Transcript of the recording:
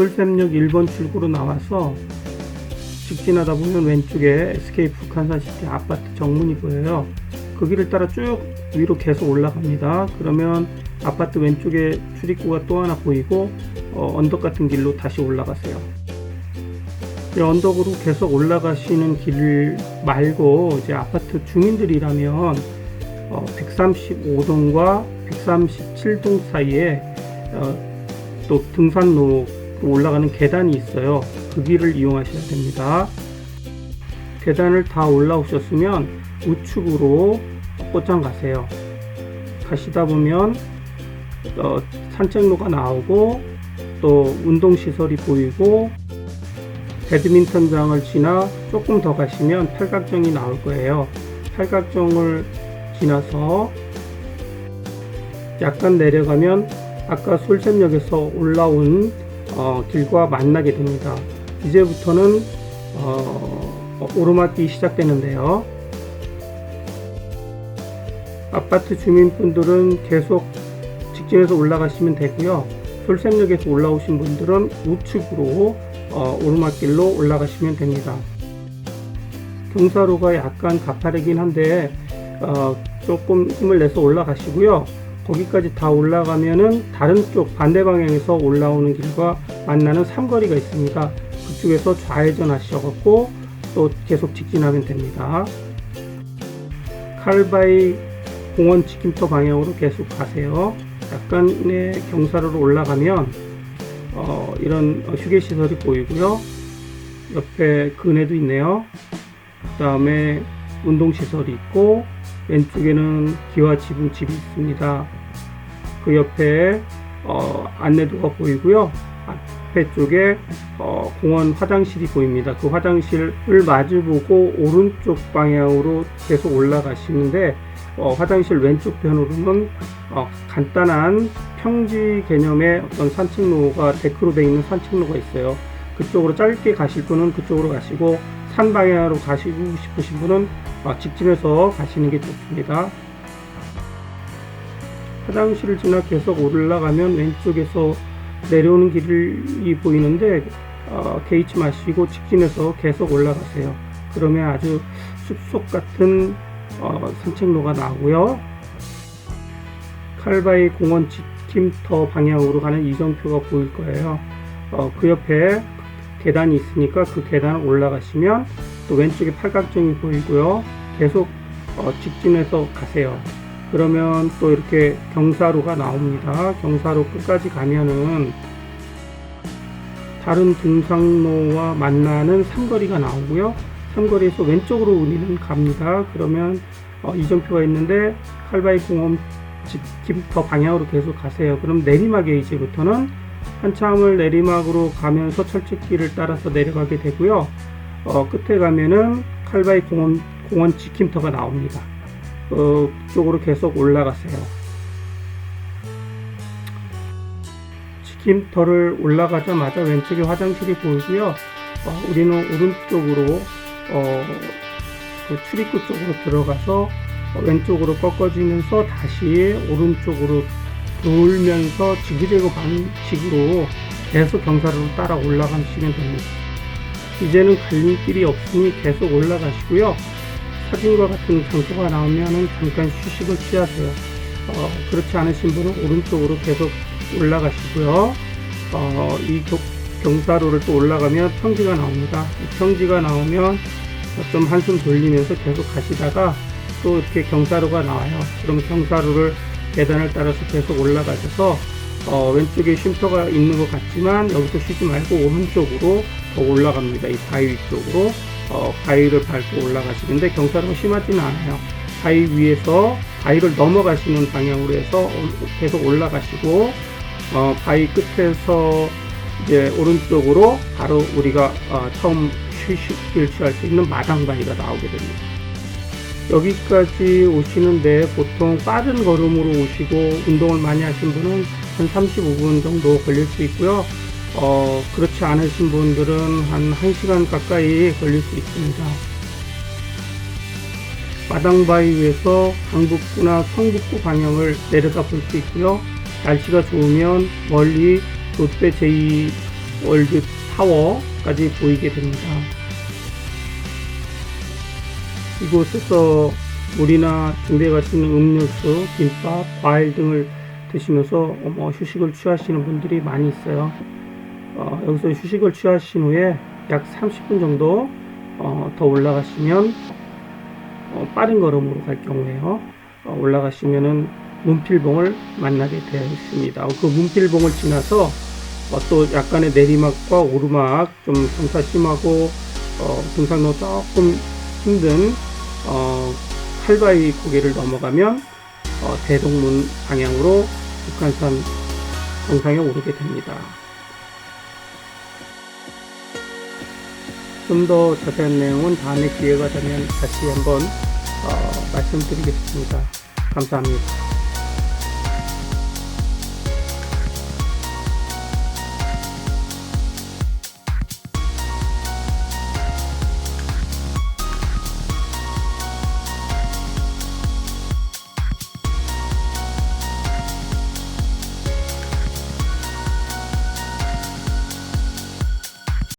솔샘역 1번 출구로 나와서 직진하다 보면 왼쪽에 SK 북한산시티 아파트 정문이 보여요. 그 길을 따라 쭉 위로 계속 올라갑니다. 그러면 아파트 왼쪽에 출입구가 또 하나 보이고 어, 언덕 같은 길로 다시 올라가세요. 이 언덕으로 계속 올라가시는 길 말고 이제 아파트 주민들이라면 어, 135동과 137동 사이에 어, 또 등산로로 올라가는 계단이 있어요. 그 길을 이용하셔야 됩니다. 계단을 다 올라오셨으면 우측으로 꽃장 가세요. 가시다 보면 어, 산책로가 나오고 또 운동시설이 보이고 배드민턴장을 지나 조금 더 가시면 팔각정이 나올 거예요. 팔각정을 지나서 약간 내려가면 아까 솔샘역에서 올라온 어, 길과 만나게 됩니다. 이제부터는 어, 오르막이 시작되는데요. 아파트 주민분들은 계속 직진해서 올라가시면 되고요. 솔샘역에서 올라오신 분들은 우측으로 어, 오르막길로 올라가시면 됩니다. 경사로가 약간 가파르긴 한데 어, 조금 힘을 내서 올라가시고요. 거기까지 다 올라가면은 다른 쪽 반대 방향에서 올라오는 길과 만나는 삼거리가 있습니다. 그쪽에서 좌회전 하셔갖고 또 계속 직진하면 됩니다. 칼바이 공원 지킴터 방향으로 계속 가세요. 약간의 경사로로 올라가면 어, 이런 휴게 시설이 보이고요. 옆에 그네도 있네요. 그 다음에 운동 시설이 있고 왼쪽에는 기와 지붕 집이 있습니다. 그 옆에 어, 안내도가 보이고요. 앞에 쪽에 어, 공원 화장실이 보입니다. 그 화장실을 마주보고 오른쪽 방향으로 계속 올라가시는데 어, 화장실 왼쪽 편으로는 어, 간단한 평지 개념의 어떤 산책로가 데크로 되어 있는 산책로가 있어요. 그쪽으로 짧게 가실 분은 그쪽으로 가시고 산 방향으로 가시고 싶으신 분은 어, 직진해서 가시는 게 좋습니다. 화장실을 지나 계속 올라가면 왼쪽에서 내려오는 길이 보이는데 어, 개의치 마시고 직진해서 계속 올라가세요. 그러면 아주 숲속 같은 어, 산책로가 나오고요. 칼바이 공원 지킴터 방향으로 가는 이정표가 보일 거예요. 어, 그 옆에 계단이 있으니까 그 계단을 올라가시면 또 왼쪽에 팔각정이 보이고요. 계속 어, 직진해서 가세요. 그러면 또 이렇게 경사로가 나옵니다. 경사로 끝까지 가면은 다른 등산로와 만나는 삼거리가 나오고요. 삼거리에서 왼쪽으로 우리는 갑니다. 그러면 어, 이정표가 있는데 칼바이 공원 집터 방향으로 계속 가세요. 그럼 내리막에 이제부터는 한참을 내리막으로 가면서 철책길을 따라서 내려가게 되고요. 어, 끝에 가면은 칼바이 공원, 공원 지킴터가 나옵니다. 어, 그쪽으로 계속 올라가세요. 지킴터를 올라가자마자 왼쪽에 화장실이 보이고요. 어, 우리는 오른쪽으로 어, 그 출입구 쪽으로 들어가서 어, 왼쪽으로 꺾어지면서 다시 오른쪽으로 돌면서 지그재그 방식으로 계속 경사로를 따라 올라가시면 됩니다. 이제는 갈림길이 없으니 계속 올라가시고요. 사진과 같은 장소가 나오면 잠깐 휴식을 취하세요. 어, 그렇지 않으신 분은 오른쪽으로 계속 올라가시고요. 어, 이 교- 경사로를 또 올라가면 평지가 나옵니다. 이 평지가 나오면 좀 한숨 돌리면서 계속 가시다가 또 이렇게 경사로가 나와요. 그럼 경사로를 계단을 따라서 계속 올라가셔서 어, 왼쪽에 쉼터가 있는 것 같지만 여기서 쉬지 말고 오른쪽으로 더 올라갑니다. 이 바위 쪽으로 어, 바위를 밟고 올라가시는데 경사로가 심하지는 않아요. 바위 위에서 바위를 넘어가시는 방향으로 해서 올- 계속 올라가시고 어, 바위 끝에서 이제 오른쪽으로 바로 우리가 어, 처음 취할 수 있는 마당 바위가 나오게 됩니다. 여기까지 오시는데 보통 빠른 걸음으로 오시고 운동을 많이 하신 분은 한 35분 정도 걸릴 수 있고요. 어, 그렇지 않으신 분들은 한 1시간 가까이 걸릴 수 있습니다. 마당바위에서 강북구나 성북구 방향을 내려다 볼 수 있고요. 날씨가 좋으면 멀리 롯데 제2 월드 타워까지 보이게 됩니다. 이곳에서 물이나 준비해 가시는 음료수, 김밥, 과일 등을 드시면서 어, 뭐 휴식을 취하시는 분들이 많이 있어요. 어, 여기서 휴식을 취하신 후에 약 30분 정도 어, 더 올라가시면 어, 빠른 걸음으로 갈 경우에요. 어, 올라가시면은 문필봉을 만나게 되어 있습니다. 그 문필봉을 지나서 어, 또 약간의 내리막과 오르막, 좀 경사 심하고 어, 등산로 조금 힘든 어, 칼바위 고개를 넘어가면 어, 대동문 방향으로 북한산 정상에 오르게 됩니다. 좀 더 자세한 내용은 다음에 기회가 되면 다시 한번 어, 말씀드리겠습니다. 감사합니다.